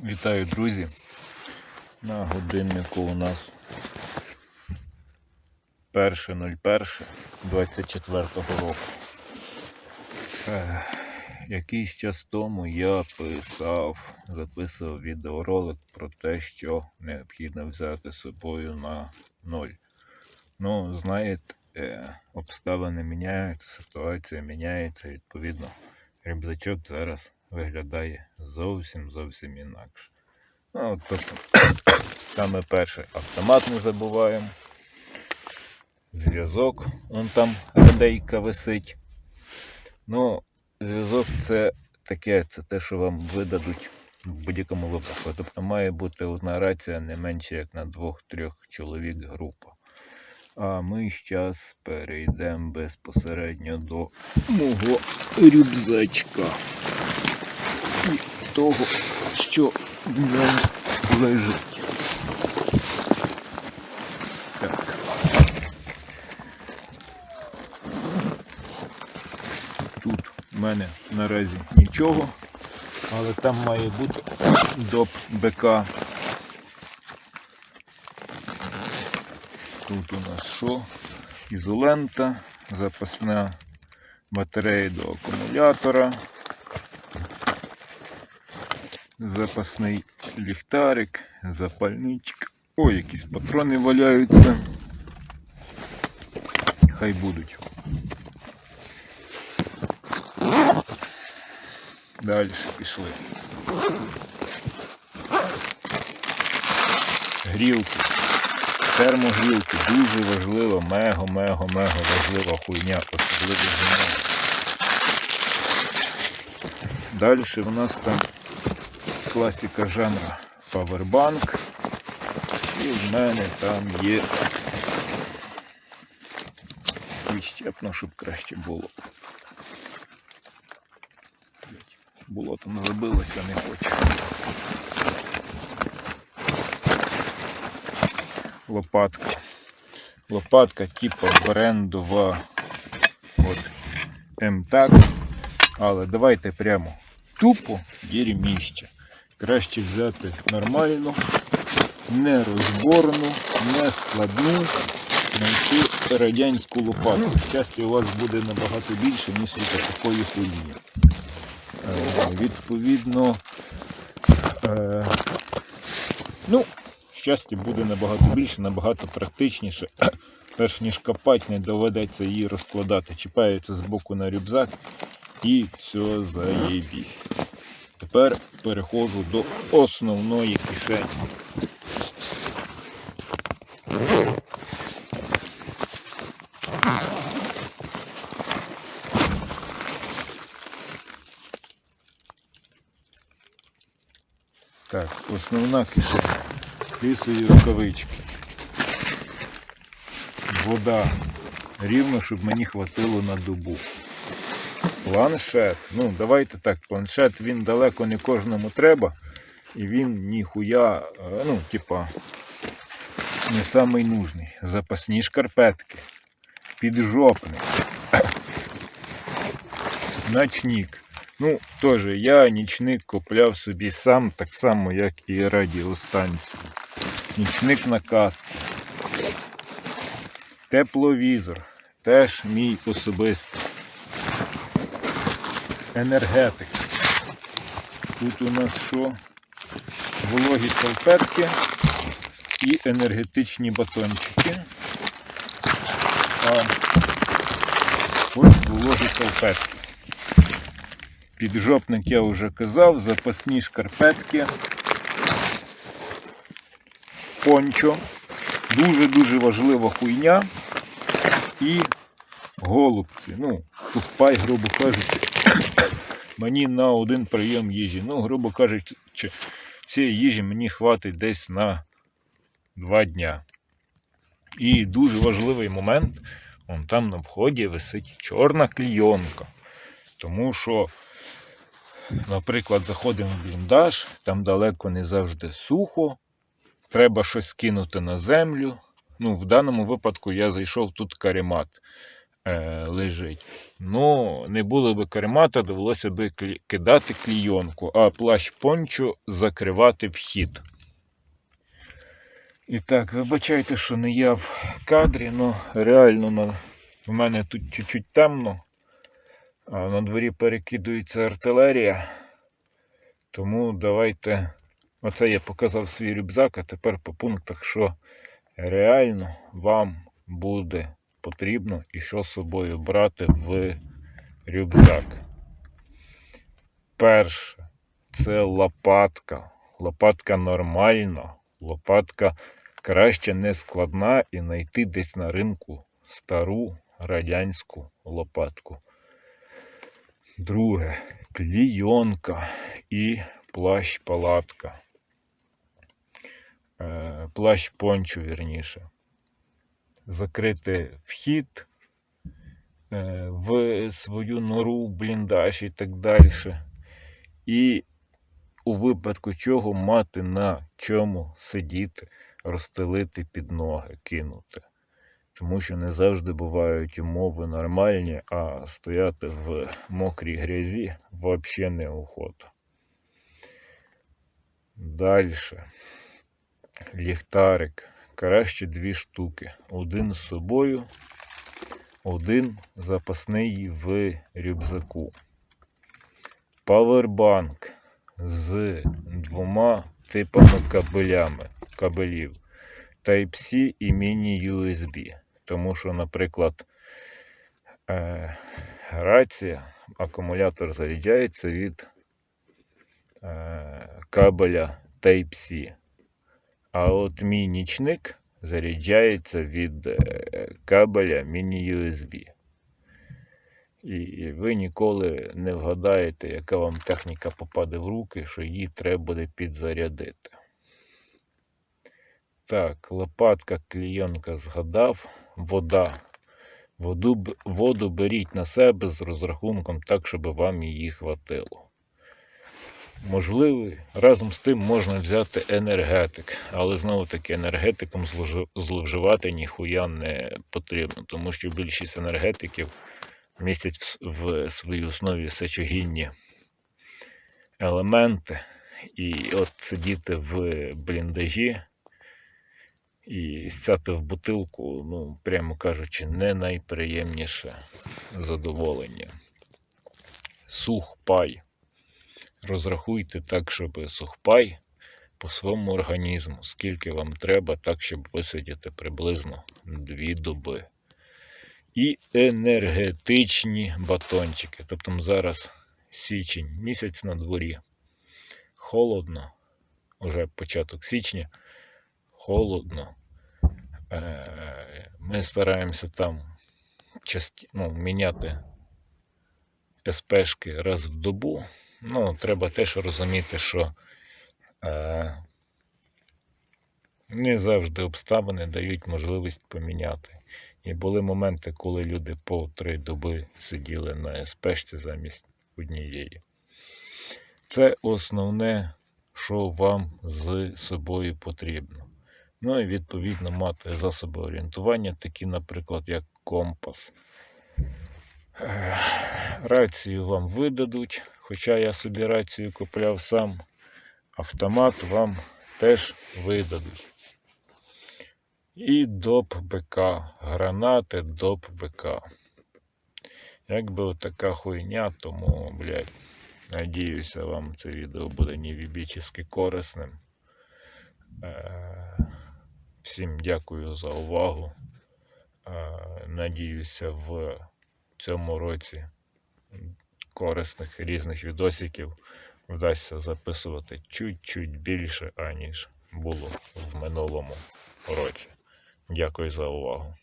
Вітаю, друзі. На годиннику у нас 1.01.24 року. Якийсь час тому я писав, записував відеоролик про те, що необхідно взяти з собою на ноль. Ну, знаєте, е, обставини міняються, ситуація міняється, відповідно, рюкзачок зараз виглядає зовсім зовсім інакше. Ну, тобто, саме перше, автомат не забуваємо. Зв'язок, он там радейка висить. Ну, зв'язок це таке, це те, що вам видадуть в будь-якому випадку. Тобто має бути одна рація не менше як на двох-трьох чоловік група. А ми зараз перейдемо безпосередньо до мого рюкзачка і того, що в ньому лежить. Так. Тут в мене наразі нічого, але там має бути доп БК. Тут у нас що? Ізолента, запасна батарея до акумулятора, запасний ліхтарик, запальничок. Ой, якісь патрони валяються. Хай будуть. Далі пішли. Грілки. Термогрілки дуже важлива, мега-мега-мега важлива хуйня, особливо зимою. Далі в нас там класика жанра Powerbank. І в мене там є відщепно, щоб краще було. Було там забилося, не хочу. Лопатка. Лопатка типу брендова от МТАК. Але давайте прямо тупо діріміще. Краще взяти нормальну, не розборну, не складну, знайти радянську лопату. Щастя у вас буде набагато більше, ніж від такої хуйні. Е, відповідно, е, ну, щастя буде набагато більше, набагато практичніше. Перш ніж копати, не доведеться її розкладати. Чіпається з боку на рюкзак і все заєбісь. Тепер переходжу до основної кишені. Так, основна кишеня. Лісові рукавички. Вода. Рівно, щоб мені хватило на добу. Планшет. Ну, давайте так, планшет він далеко не кожному треба. І він ніхуя, е, ну, типа, не самий нужний. Запасні шкарпетки. Піджопник. Ночник. Ну, теж я нічник купляв собі сам, так само, як і радіостанцію. Нічник на каску. Тепловізор. Теж мій особистий. Енергетик. Тут у нас що? Вологі салфетки і енергетичні батончики. А ось вологі салфетки. Піджопник я вже казав, запасні шкарпетки. Пончо. Дуже-дуже важлива хуйня. І голубці. Ну, сухпай, грубо кажучи, мені на один прийом їжі. Ну, грубо кажучи, цієї їжі мені хватить десь на два дня. І дуже важливий момент, вон там на вході висить чорна клійонка. Тому що, наприклад, заходимо в бліндаж, там далеко не завжди сухо, треба щось кинути на землю. Ну, в даному випадку я зайшов тут каремат. Е, лежить. Ну, не було би каремата, довелося би кидати клійонку, а плащ пончо закривати вхід. І так, вибачайте, що не я в кадрі, але реально на... в мене тут чуть-чуть темно, а на дворі перекидується артилерія. Тому давайте. Оце я показав свій рюкзак, а тепер по пунктах, що реально вам буде потрібно і що з собою брати в рюкзак. Перше, це лопатка. Лопатка нормальна, лопатка краще не складна і знайти десь на ринку стару радянську лопатку. Друге, клійонка і плащ-палатка. Е, Плащ пончо, вірніше. Закрити вхід е, в свою нору, бліндаж і так далі. І у випадку чого мати на чому сидіти, розстелити під ноги, кинути. Тому що не завжди бувають умови нормальні, а стояти в мокрій грязі взагалі неохота. Далі. Ліхтарик. Краще дві штуки. Один з собою, один запасний в рюкзаку. Павербанк з двома типами кабелями, кабелів. Type-C і міні-USB. Тому що, наприклад, е, рація, акумулятор заряджається від е, кабеля Type-C. А от мій нічник заряджається від е, кабеля міні-USB. І ви ніколи не вгадаєте, яка вам техніка попаде в руки, що її треба буде підзарядити. Так, лопатка, клійонка згадав, вода. Воду, воду беріть на себе з розрахунком так, щоб вам її хватило. Можливо, разом з тим можна взяти енергетик, але знову таки енергетиком зловживати ніхуя не потрібно, тому що більшість енергетиків містять в своїй основі сечогінні елементи. І от сидіти в бліндажі і сяти в бутилку, ну, прямо кажучи, не найприємніше задоволення. Сухпай. Розрахуйте так, щоб сухпай по своєму організму, скільки вам треба, так, щоб висидіти приблизно дві доби. І енергетичні батончики. Тобто зараз січень, місяць на дворі. Холодно, уже початок січня, холодно. Е, Ми стараємося там часті, ну, міняти СПшки раз в добу. Ну, треба теж розуміти, що е, не завжди обставини дають можливість поміняти. І були моменти, коли люди по три доби сиділи на СПшці замість однієї. Це основне, що вам з собою потрібно. Ну і відповідно мати засоби орієнтування, такі, наприклад, як компас. Рацію вам видадуть, хоча я собі рацію купляв сам. Автомат вам теж видадуть. І доп БК, гранати доп БК. Якби отака хуйня, тому, блядь, надіюся, вам це відео буде невібічески корисним. Е, Всім дякую за увагу. Е, Надіюся, цьому році корисних різних відосиків вдасться записувати чуть-чуть більше, аніж було в минулому році. Дякую за увагу.